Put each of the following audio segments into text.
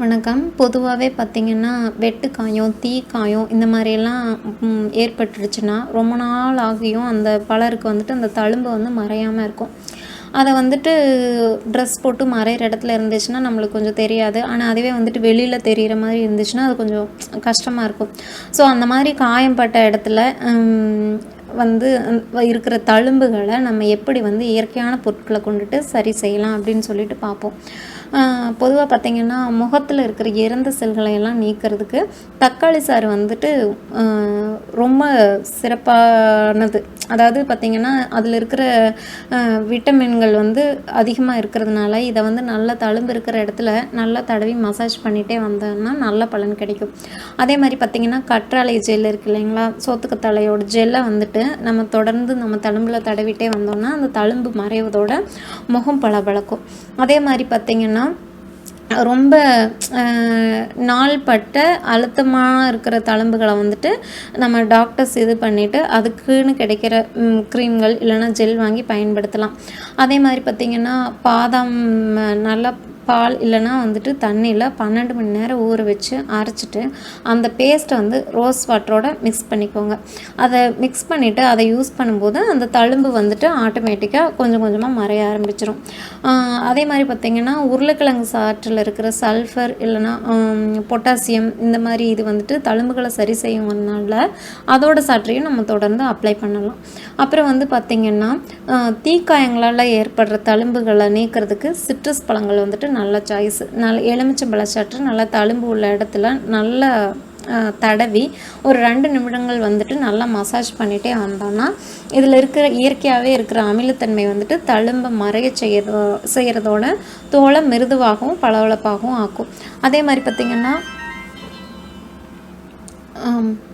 வணக்கம். பொதுவாகவே பார்த்திங்கன்னா வெட்டுக்காயம் தீக்காயம் தீ காயம் இந்த மாதிரியெல்லாம் ஏற்பட்டுருச்சுன்னா ரொம்ப நாள் ஆகியும் அந்த பலருக்கு வந்துட்டு அந்த தழும்பு வந்து மறையாமல் இருக்கும். அதை வந்துட்டு ட்ரெஸ் போட்டு மறையிற இடத்துல இருந்துச்சுன்னா நம்மளுக்கு கொஞ்சம் தெரியாது. ஆனால் அதுவே வந்துட்டு வெளியில் தெரிகிற மாதிரி இருந்துச்சுன்னா அது கொஞ்சம் கஷ்டமாக இருக்கும். ஸோ அந்த மாதிரி காயம்பட்ட இடத்துல வந்து இருக்கிற தழும்புகளை நம்ம எப்படி வந்து இயற்கையான பொருட்களை கொண்டுட்டு சரி செய்யலாம் அப்படின்னு சொல்லிட்டு பார்ப்போம். பொதுவாக பார்த்திங்கன்னா முகத்தில் இருக்கிற இறந்த செல்களை எல்லாம் நீக்கிறதுக்கு தக்காளி சாறு வந்துட்டு ரொம்ப சிறப்பானது. அதாவது பார்த்திங்கன்னா அதில் இருக்கிற விட்டமின்கள் வந்து அதிகமாக இருக்கிறதுனால இதை வந்து நல்ல தழும்பு இருக்கிற இடத்துல நல்லா தடவி மசாஜ் பண்ணிகிட்டே வந்தோம்னா நல்ல பலன் கிடைக்கும். அதே மாதிரி பார்த்திங்கன்னா கற்றாழை ஜெல் இருக்கு இல்லைங்களா? சோத்துக்கத்தாழையோட ஜெல்லை வந்துட்டு நம்ம தொடர்ந்து நம்ம தழும்பில் தடவிட்டே வந்தோம்னா அந்த தழும்பு மறைவதோட முகம் பளபளக்கும் அதே மாதிரி பார்த்திங்கன்னா ரொம்ப நாள்பட்ட அழுத்தமாக இருக்கிற தழும்புகளை வந்துட்டு நம்ம டாக்டர்ஸ் இது பண்ணிவிட்டு அதுக்குன்னு கிடைக்கிற க்ரீம்கள் இல்லைன்னா ஜெல் வாங்கி பயன்படுத்தலாம். அதே மாதிரி பார்த்திங்கன்னா பாதாம் நல்லா பால் இல்லைன்னா வந்துட்டு தண்ணியில் பன்னெண்டு மணி நேரம் ஊற வச்சு அரைச்சிட்டு அந்த பேஸ்ட்டை வந்து ரோஸ் வாட்டரோட மிக்ஸ் பண்ணிக்கோங்க. அதை மிக்ஸ் பண்ணிவிட்டு அதை யூஸ் பண்ணும்போது அந்த தழும்பு வந்துட்டு ஆட்டோமேட்டிக்காக கொஞ்சம் கொஞ்சமாக மறைய ஆரம்பிச்சிடும் அதே மாதிரி பார்த்திங்கன்னா உருளைக்கிழங்கு சாற்றில் இருக்கிற சல்ஃபர் இல்லைன்னா பொட்டாசியம் இந்த மாதிரி இது வந்துட்டு தழும்புகளை சரி செய்யும்னால அதோட சாற்றையும் நம்ம தொடர்ந்து அப்ளை பண்ணலாம். அப்புறம் வந்து பார்த்திங்கன்னா தீக்காயங்களால் ஏற்படுற தழும்புகளை நீக்கிறதுக்கு சிட்ரஸ் பழங்கள் வந்துட்டு நல்ல சாய்ஸ் நல்ல எலுமிச்சம்பழ பழச்சாற்று நல்லா தழும்பு உள்ள இடத்துல நல்ல தடவி ஒரு ரெண்டு நிமிடங்கள் வந்துட்டு நல்லா மசாஜ் பண்ணிகிட்டே வந்தோம்னா இதில் இருக்கிற இயற்கையாகவே இருக்கிற அமிலத்தன்மை வந்துட்டு தழும்பை மறைய செய்யறதோ செய்கிறதோட தோலை மிருதுவாகவும் பளபளப்பாகவும் ஆக்கும். அதே மாதிரி பார்த்திங்கன்னா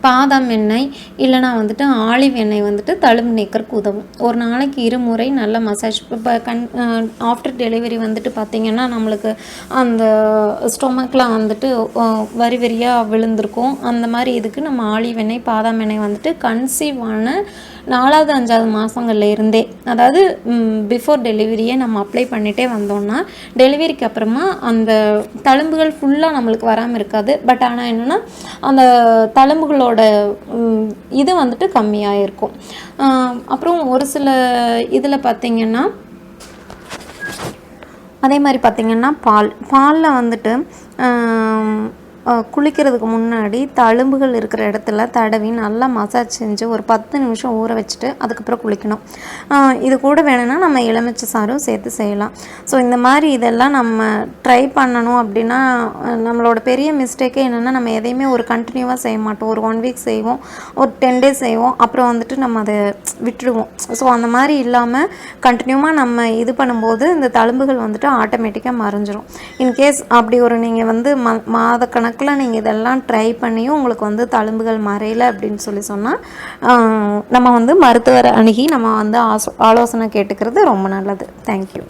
பாதாம் எண்ணெய் இல்லைனா வந்துட்டு ஆலிவ் எண்ணெய் வந்துட்டு தழும்பு நீக்கறதுக்கு உதவும். ஒரு நாளைக்கு இருமுறை நல்ல மசாஜ் இப்போ கண் ஆஃப்டர் டெலிவரி வந்துட்டு பார்த்திங்கன்னா நம்மளுக்கு அந்த ஸ்டொமக்கில் வந்துட்டு வரி வரியாக விழுந்திருக்கும். அந்த மாதிரி இதுக்கு நம்ம ஆலிவ் எண்ணெய் பாதாம் எண்ணெய் வந்துட்டு கன்சீவ் ஆன நாலாவது அஞ்சாவது மாதங்கள்ல இருந்தே. அதாவது பிஃபோர் டெலிவரியே நம்ம அப்ளை பண்ணிகிட்டே வந்தோம்னா டெலிவரிக்கு அப்புறமா அந்த தழும்புகள் ஃபுல்லாக நம்மளுக்கு வராமல் இருக்காது. பட் ஆனால் என்னென்னா அந்த தழும்புகளோட இது வந்துட்டு கம்மியாக இருக்கும். அப்புறம் ஒரு சில இதில் பார்த்திங்கன்னா அதே மாதிரி பார்த்திங்கன்னா பால். பாலில் வந்துட்டு குளிக்கிறதுக்கு முன்னாடி தழும்புகள் இருக்கிற இடத்துல தடவி நல்லா மசாஜ் செஞ்சு ஒரு பத்து நிமிஷம் ஊற வச்சுட்டு அதுக்கப்புறம் குளிக்கணும். இது கூட வேணும்னா நம்ம எலுமிச்சை சாறும் சேர்த்து செய்யலாம். ஸோ இந்த மாதிரி இதெல்லாம் நம்ம ட்ரை பண்ணணும் அப்படின்னா நம்மளோட பெரிய மிஸ்டேக்கே என்னென்னா நம்ம எதையுமே ஒரு கண்டினியூவாக செய்ய மாட்டோம். ஒரு ஒன் வீக் செய்வோம் ஒரு டென் டேஸ் செய்வோம் அப்புறம் வந்துட்டு நம்ம அதை விட்டுடுவோம். ஸோ அந்த மாதிரி இல்லாமல் கண்டினியூவாக நம்ம இது பண்ணும்போது இந்த தழும்புகள் வந்துட்டு ஆட்டோமேட்டிக்காக மறைஞ்சிரும். இன்கேஸ் அப்படி ஒரு நீங்கள் வந்து ம மாதக்கணக்கு கணக்கில் நீங்கள் இதெல்லாம் ட்ரை பண்ணியும் உங்களுக்கு வந்து தழும்புகள் மறையல அப்படின்னு சொல்லி சொன்னால் நம்ம வந்து மருத்துவரை அணுகி நம்ம வந்து ஆசோ ஆலோசனை கேட்டுக்கிறது ரொம்ப நல்லது. தேங்க்யூ